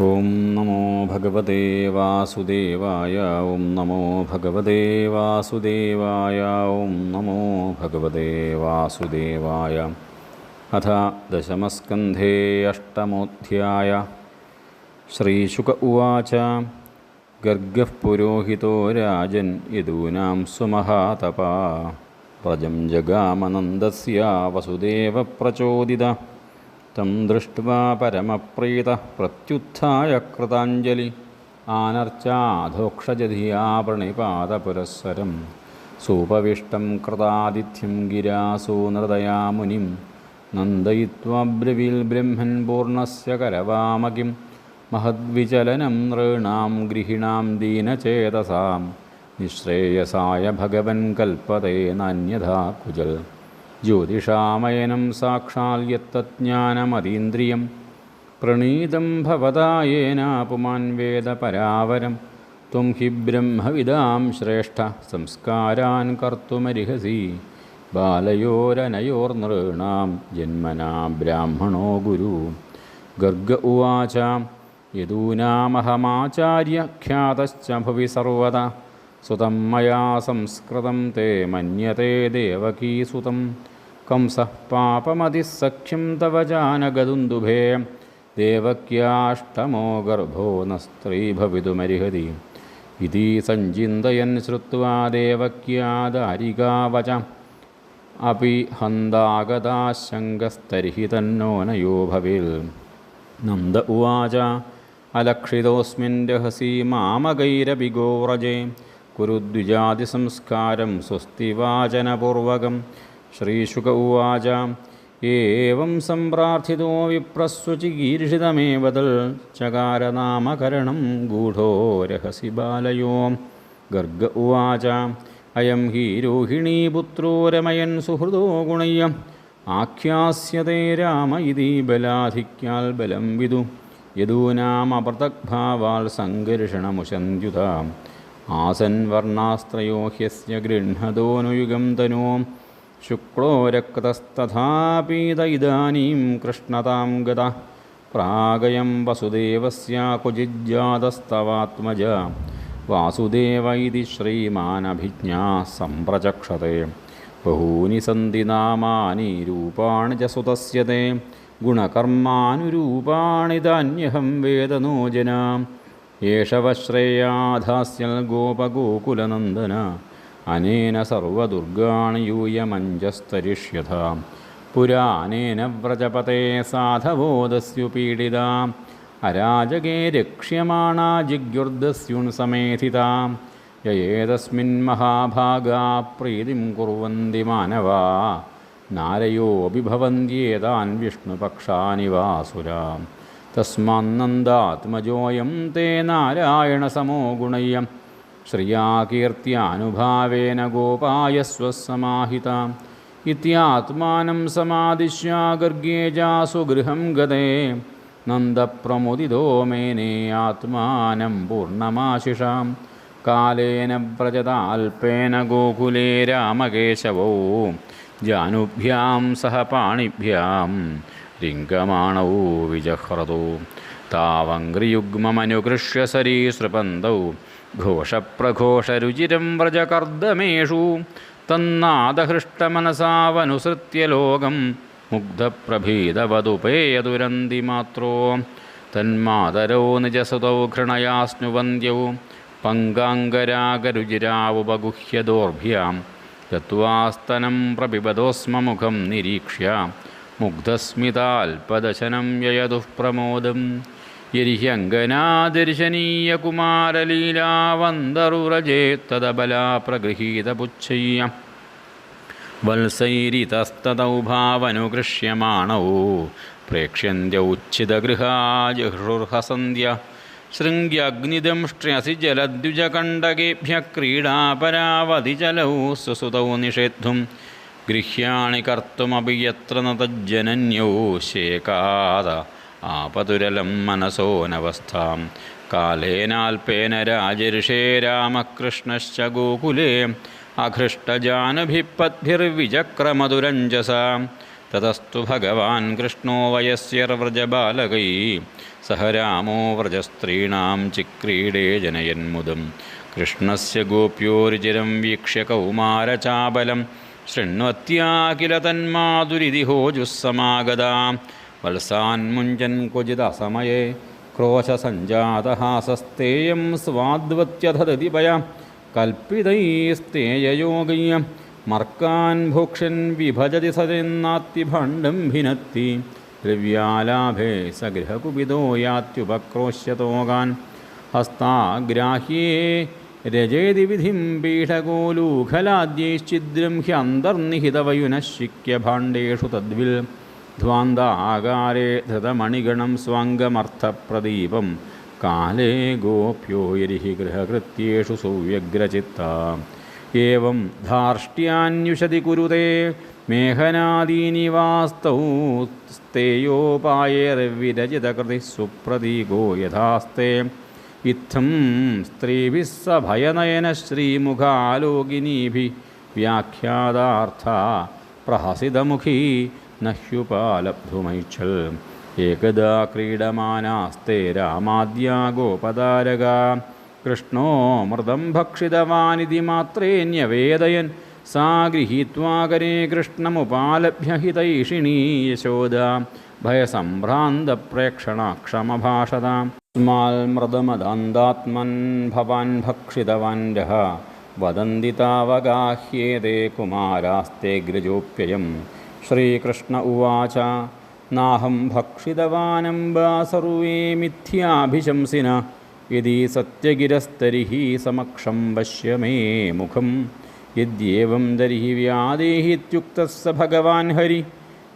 ഓം നമോ ഭഗവതേ വാസുദേവായ ഓം നമോ ഭഗവതേ വാസുദേവായ ഓം നമോ ഭഗവതേ വാസുദേവായ. അഥ ദശമസ്കന്ധേ അഷ്ടമോധ്യായ. ശ്രീശുക ഉവാച ഗർഗഃ പുരോഹിതോ രാജൻ യദൂനാം സുമഹാതപാ. വ്രജം ജഗാമനന്ദസ്യ വസുദേവ പ്രചോദിത. തം ദൃഷ്ട്വാ പരമപ്രീത പ്രത്യുത്ഥായ കൃതാഞ്ജലി. ആനർച്ചാധോക്ഷജധിയാ പ്രണിപാതപുരസ്സരം സൂപവിഷ്ടം കൃതാതിഥ്യം ഗിരാസൂനൃതയാ മുനിം. നന്ദയിത്വാബ്രവീൽ ബ്രഹ്മൻ പൂർണസ്യ കരവാമകിം. മഹദ്വിചലനം നൃണാം ഗൃഹിണാം ദീനചേതസാം. നിശ്രേയസായ ഭഗവൻ കൽപ്പതേ നന്യഥാ കുജൽ. ജ്യോതിഷാമയനം സാക്ഷാൽ യത്തജ്ഞാനമതീന്ദ്രിയം. പ്രണീതം ഭവതായേന പുമാൻ വേദ പരാവരം ത്വം ഹി ബ്രഹ്മവിദാം ശ്രേഷ്ഠ സംസ്കാരാൻ കർത്തുമരിഹസി. ബാലയോരനയോർനൃണാം ജന്മനാ ബ്രാഹ്മണോ ഗുരു. ഗർഗ ഉവാച. യദൂനാമഹമാചാര്യ ഖ്യാതശ്ച ഭുവി സർവത സുതം മയാ സംസ്കൃതം തേ മന്യത്തെ ദേവകീസുതം കംസഃ പാപമതിസഖ്യം തവ ജാനഗദുന്ദുഭേ ദേവക്യാഷ്ടമോ ഗർഭോ ന സ്ത്രീ ഭവിതുമരിഹതി. ഇതി സഞ്ചിന്തയൻ ശ്രുത്വാ ദേവക്യാദാരികാവച അപി ഹന്താഗതാശങ്കസ്തർഹി തന്നോനയോ ഭവേൽ. നന്ദ ഉവാച. അലക്ഷിതോസ്മിൻ രഹസി മാമകൈരപി ഗോവ്രജേ കുരുദ്വിജാതിസംസ്കാരം സ്വസ്തി വാചനപൂർവകം ശ്രീശുക ഉവാച ഏവം സംപ്രാർത്ഥിതോ വിപ്രസ്വചികീർഷിതമേവതൽ ചകാരനാമകരണം ഗൂഢോ രഹസി ബാലയോ ഗർഗ ഉവാച അയം ഹി രോഹിണീപുത്രോ രമയൻ സുഹൃദോ ഗുണയ്യ. ആഖ്യാസ്യതേ രാമ ഇതി ബലാധിക്യാൽ ബലം വിദു യദൂനാമപൃതഗ്ഭാവാൽ സങ്കർഷണമുശന്ത്യുത ആസൻ വർണാസ്ത്രയോ ഹ്യസ്യ ഗൃഹതോനുയുഗം തനോ. ശുക്ലോ രക്തസ്തഥാപീത ഇദാനീം കൃഷ്ണതാം ഗത. പ്രാഗയം വസുദേവസ്യ കുജിജ്ജാതസ്തവാത്മജ. വാസുദേവ ഇതി ശ്രീമാനഭിജ്ഞാ സംപ്രചക്ഷത്തെ ബഹൂനി സന്തി നാമാനി രൂപാണി ച സുതസ്യതേ. ഗുണകർമാനുരൂപാണിതന്യഹം ഗുണകർമാനുരൂപാണി ധാന്യഹം വേദനോ ജന യേഷവശ്രേയാധാസ്യൽ ഗോപഗോകുലനന്ദന അനേന സർവദുർഗാണി യൂയമഞ്ജസ്തരിഷ്യത പുരാനേന വ്രജപതേ സാധവോദസ്യുപീഡിത അരാജകേ രക്ഷ്യമാണാ ജിഗ്യുർദസ്യുൺ യേതസ്മിൻ മഹാഭാഗാ പ്രീതിം കുറുവന്തി മാനവാ നാരയോऽपि വിഷ്ണുപക്ഷാനിവാസുരാം വിഷ്ണുപക്ഷാനി വാസുരാ തസ്മാന്നന്ദാത്മജോയം തേ നാരായണസമോ ഗുണയ്യം ശ്രിയാകീർത്തിയാനുഭാവേന ഗോപായ സ്വസമാഹിത ഇത്യാത്മാനം സമാദിശ്യ ഗർഗേജാസു ഗൃഹം ഗതേ. നന്ദപ്രമുദിതോ മേനേ ആത്മാനം പൂർണമാശിഷാം കാലേന വ്രജതാൽപേന ഗോകുലേ രാമകേശവോ. ജാനുഭ്യാം സഹ പാണിഭ്യാം. ലിംഗമാണൗ വിജഹ്രതോ താവങ്ക്രിയുഗ്മമനുകൃഷ്യ സരീസൃപന്തൗ. ഘോഷപ്രഘോഷരുചിരം വ്രജകർദ്ദമേഷു. തന്നാദഹൃഷ്ടമനസാവനുസൃത്യ ലോകം. മുഗ്ധപ്രഭീതവതുപേയതുരന്തി മാത്രോ തന്മാതരോ നിജസുതൗ ഘൃണയാ സ്നുവന്ത്യൗ പങ്കാംഗരാഗരുചിരാവുപഗുഹ്യദോർഭ്യാം ഗത്വാസ്തനം പ്രപിബദോസ്മമുഖം നിരീക്ഷ്യ. മുഗ്ധസ്മിതാൽപദശനം യയദുഃപ്രമോദം പ്രമോദം. യരിഹ്യങ്കനാദർശനീയകുമാരലീലാവന്തറുരജേത്തദബലാ പ്രഗൃഹീതപുച്ഛയ്യ വത്സൈരിതസ്തതൗ ഭാവനുകൃഷ്യമാണൗ പ്രേക്ഷ്യന്ത്യൗച്ഛിതഗൃഹാജഹൃർഹസന്ധ്യ ശൃംഗ്യഗ്നിദംഷ്ട്ര്യസി ജലദ്വിജകണ്ഡകേഭ്യ ക്രീഡാപരാവധിചലൗ സുസുതൗ നിഷേദ്ധും. ഗൃഹ്യാണി കർത്തുമപി യത്ര ന തജ്ജനന്യൗ ശേകാത ആപതുരലം മനസോനവസ്ഥാം കാലേനാൽപേന രാജർഷേ രാമകൃഷ്ണശ്ച ഗോകുലേ. അഘൃഷ്ടജാനുഭിപ്പദ്ഭിർവിചക്രമധുരഞ്ജസ തതസ്തു ഭഗവാൻ കൃഷ്ണോ വയസ്യർവ്രജബാലകൈ സഹ രാമോ വ്രജസ്ത്രീണാം ചിക്രീഡേ ജനയന്മുദം. കൃഷ്ണസ്യ ഗോപ്യോരുചിരം വീക്ഷ്യ കൗമാരചാബലം. ശൃണ്വത്യാ കില തന്മാതുരിതിഹോജുസ്സമാഗതാ വത്സാൻമുഞ്ചൻ ക്വചിദസമയെ ക്രോശസഞ്ജാതഹാസസ്തേയം സ്വാദ്വത്യധതിപയ കൽപ്പിതൈസ്തേയയോഗയ്യ മർക്കാൻ ഭുക്ഷൻ വിഭജതി സതെന്നാത്തിഭണ്ഡം ഭിനത്തി. ദ്രവ്യാലാഭേ സഗൃഹകുപിതോ യാത്യുപക്രോശ്യതോകാൻ. ഹസ്താഗ്രാഹ്യേ രജേതി വിധിം പീഠകോലൂഖലാദ്യൈശ്ചിദ്രം ഹ്യന്തർനിഹിതവയുനശിക്യ ഭാണ്ഡേഷു തദ്വിൽ ധ്വാന്താകാരേ ധൃതമണിഗണം സ്വാംഗമർത്ഥപ്രദീപം കാലേ ഗോപ്യോയരിഹി ഗൃഹകൃത്യേഷു സൗവ്യഗ്രചിത്ത. ഏവം ധാർഷ്ട്യാന്യുഷതി കുരുതേ മേഘനാദീനി വാസ്തൗസ്തേയോപായേർവിരചിതകൃതി സുപ്രതീകോ യഥാസ്തേ. ഇത്തം സ്ത്രീഭിः സ ഭയനയന ശ്രീമുഖാലോകിനീഭി വ്യാഖ്യാതാർത്ഥ പ്രഹസിതമുഖി നഹ്യുപാലബ്ധുമൈച്ഛൽ. ഏകദാ ക്രീഡമാനാസ്തേ രാമാദ്യാ ഗോപതാരക. കൃഷ്ണോ മൃതം ഭക്ഷിതവാനിതി മാത്രേന്യവേദയൻ. സാ ഗൃഹീത്വാകരേ കൃഷ്ണമുപാലഭ്യ ഹിതൈഷിണീ യശോദ. ഭയസംഭ്രാന്തപ്രേക്ഷണാക്ഷമഭാഷതാം. ഭവാൻ ഭക്ഷിതവാൻ രഹ. വദന്തി താവഗാഹ്യേതേ കുമാരാസ്തേ ഗ്രജോപ്യയം ശ്രീകൃഷ്ണ ഉവാച. നാഹം ഭക്ഷിതവാനംബ സർവേ മിഥ്യാഭിശംസിന. യദി സത്യഗിരസ്തരിഹി സമക്ഷം പശ്യ മേ മുഖം. യദ്യേവം തർഹി വ്യാദേഹിത്യുക്തഃ സ ഭഗവാൻ ഹരി.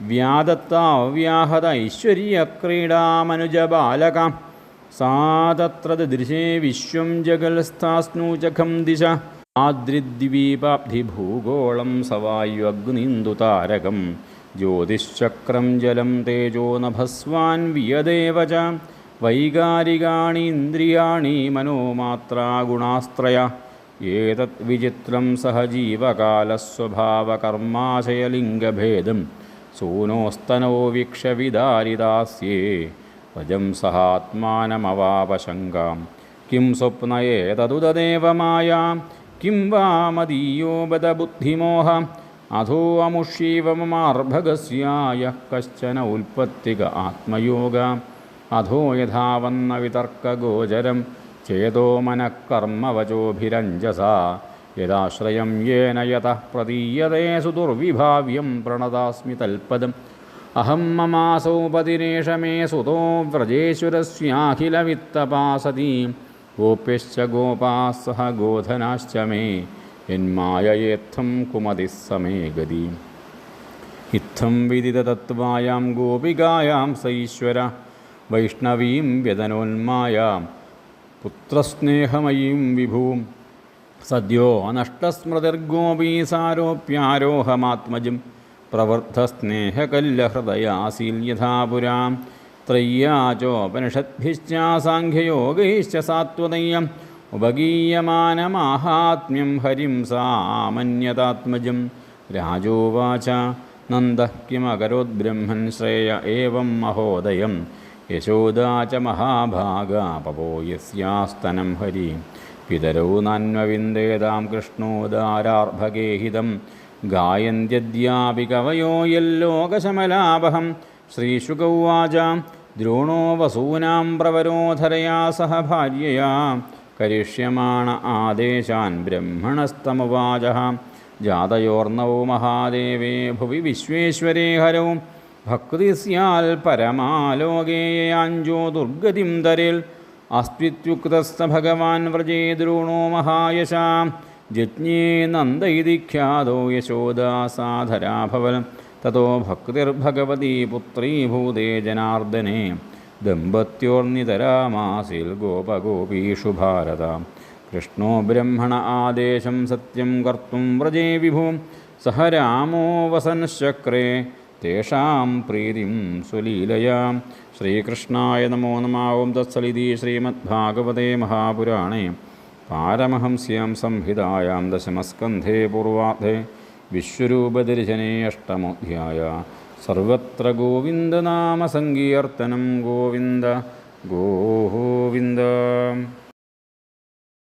വ്യാദത്താവ്യാഹത ഐശ്വര്യക്രീഡാമനുജബാലകാം സാ ദൃശേ വിശ്വം ജഗൽസ്ഥാസ്നൂചഖം ദിശ. ആദ്രിദ്വീപാബ്ധിഭൂഗോളം സവായുഗ്നിന്ദുതാരകം ജ്യോതിശ്ചക്രം ജലം തേജോ നഭസ്വാൻ വിയദേവ ച. വൈകാരികാണി ഇന്ദ്രിയാണി മനോമാത്രാ ഗുണാസ്ത്രയ. ഏതത് വിചിത്രം സഹജീവകാലസ്വഭാവകർമാശയലിംഗഭേദം സൂനോസ്തനോ വീക്ഷ്യ വജം സഹാത്മാനമവാപശങ്കാം. കിം സ്വപ്നയേതതുതദേവ മായാം കിം വാ മദീയോ ബദ ബുദ്ധിമോഹ അധോ അമുഷീവമാർഭഗസ്യായ കശ്ചന ഉൽപ്പത്തിക ആത്മയോഗ അധോ യഥാവന്ന വിതർക്കഗോചരം ചേതോ മനഃക്കർമ്മവചോഭിരഞ്ജസ യദാശ്രയം യേന യതഃ പ്രതീയതേ സുദുർവിഭാവ്യം പ്രണതാസ്മി തൽപദം. അഹം മമാസൗപതിരേഷ മേ സുതോ വ്രജേശ്വരസ്യാഖിലവിത്തപാസതി ഗോപ്യശ്ച ഗോപാः സഹ ഗോധനാശ്ച മേ യന്മായയേത്ഥം കുമതി സമേ ഗതി ഇത്തം വിദിതതത്വായാം ഗോപികായാം സൈശ്വര വൈഷ്ണവീം വ്യതനോന്മായാം പുത്രസ്നേഹമയീം വിഭൂം സദ്യോ നഷ്ടസ്മൃതിർഗോപീസാരോപ്യാരോഹമാത്മജം പ്രവൃദ്ധസ്നേഹകല്ലഹൃദയാസീൽ യഥാ പുരാം. ത്രയ്യാചോപനിഷദ്ഭിശ്ചാസാഖ്യയോഗൈശ്ച സാത്വതയ്യം ഉപഗീയമാനമാഹാത്മ്യം ഹരിം സാമന്യതാത്മജം. രാജോവാച നന്ദഃ കിമകരോദ്ബ്രഹ്മൻ ശ്രേയ ഏവം മഹോദയം. യശോദാ ച മഹാഭാഗാ പവോ യസ്യാസ്തനം ഹരി. പിതരോ നാന്വവിന്ദേതാം കൃഷ്ണോദാരാർഭഗേഹിതം. ഗായന്ത്യദ്യാപി കവയോ യല്ലോകശമലാപഹം. ശ്രീശുഗൗവാച ദ്രോണോ വസൂനാം പ്രവരോധരയാ സഹ ഭാര്യയാ. കരിഷ്യമാണ ആദേശാൻ ബ്രഹ്മണസ്തമുവാച ജാതയോർണവോ മഹാദേവേ ഭുവി വിശ്വേശ്വരേ ഹരൗ. ഭക്തി സ്യാൽ പരമാലോകേയാഞ്ചോ ദുർഗതിം തരിൽ. അസ്ത്വിത്യുക്തസ്ഥ ഭഗവാൻ വ്രജേ ദ്രോണോ മഹായശാം. ജജ്ഞേ നന്ദ ഇതി ഖ്യാതോ യശോദാസാധരാഭവൽ തതോ ഭക്തിർഭഗവതി പുത്രീഭൂതേ ജനാർദ്ദനെ ദമ്പത്യോർനിതരാമാസിൽ ഗോപഗോപീഷു ഭാരത കൃഷ്ണോ ബ്രഹ്മണ ആദേശം സത്യം കർത്തും വ്രജേ വിഭും സഹ രാമോ വസൻശക്രേ തേഷാം പ്രീതിം സ്വലീലയാ ശ്രീകൃഷ്ണായ നമോ നമാവും തത്സലിതി ശ്രീമദ്ഭാഗവതേ മഹാപുരാണേ പാരമഹംസ്യാം സംഹിതായാം ദശമസ്കന്ധേ പൂർവാധേ വിശ്വരൂപദർശനേ അഷ്ടമോധ്യായ. സർവത്ര ഗോവിന്ദനാമസങ്കീർത്തനം ഗോവിന്ദ ഗോവിന്ദ